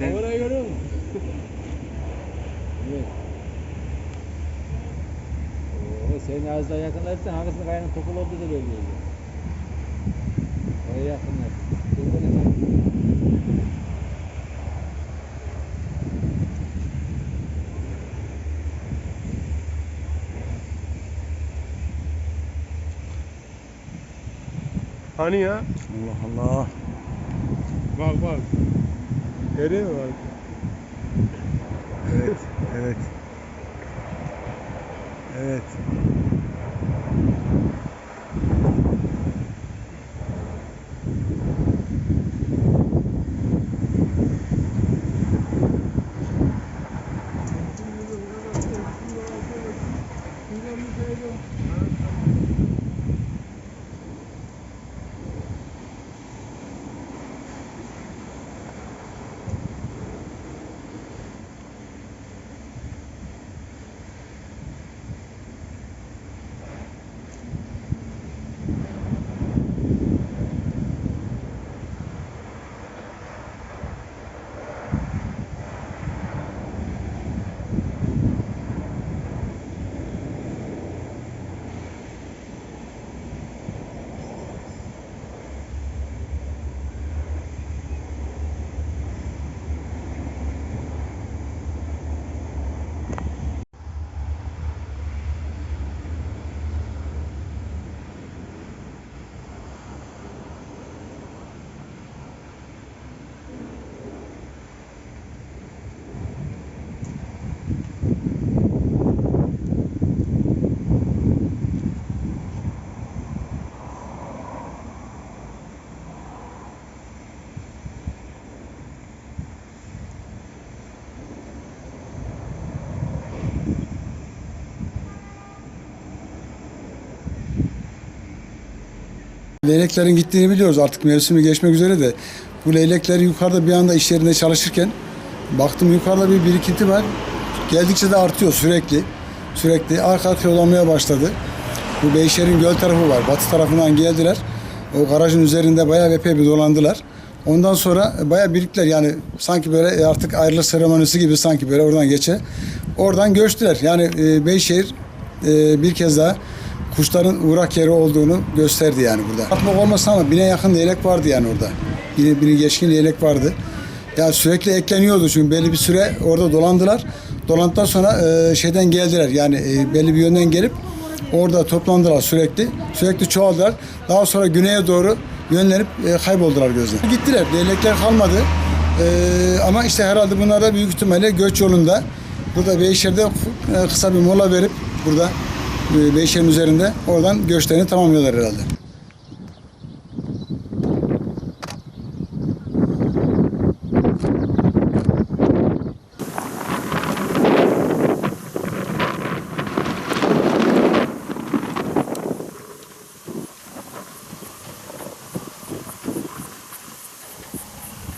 Sen Orayı görüyor musun? evet. Oo, senin az daha yakınlaşsan hangisinin kayanın topul olduğu da belli oluyor. Oraya yakınlaş. Hani ya? Allah Allah. Bak bak. Nereye bak? Evet, evet. Evet. Leyleklerin gittiğini biliyoruz artık mevsimi geçmek üzere de bu leylekler yukarıda bir anda iş yerinde çalışırken baktım yukarıda bir birikinti var. Geldikçe de artıyor sürekli. Sürekli arka arkaya dolanmaya başladı. Bu Beyşehir'in göl tarafı var. Batı tarafından geldiler. O garajın üzerinde bayağı epey bir dolandılar. Ondan sonra bayağı biriktiler yani sanki böyle artık ayrılık seremonisi gibi sanki böyle oradan geçe. Oradan göçtüler. Yani e, Beyşehir e, bir kez daha kuşların uğrak yeri olduğunu gösterdi yani burada. Atmak olmasın ama bine yakın leylek vardı yani orada. Bine, bine geçkin leylek vardı. Yani sürekli ekleniyordu çünkü belli bir süre orada dolandılar. Dolandıktan sonra e, şeyden geldiler yani e, belli bir yönden gelip orada toplandılar sürekli. Sürekli çoğaldılar. Daha sonra güneye doğru yönlenip e, kayboldular gözden. Gittiler. Leylekler kalmadı. E, ama işte herhalde bunlar da büyük ihtimalle göç yolunda. Burada Beyşehir'de e, kısa bir mola verip burada e, Beyşehir'in üzerinde oradan göçlerini tamamlıyorlar herhalde.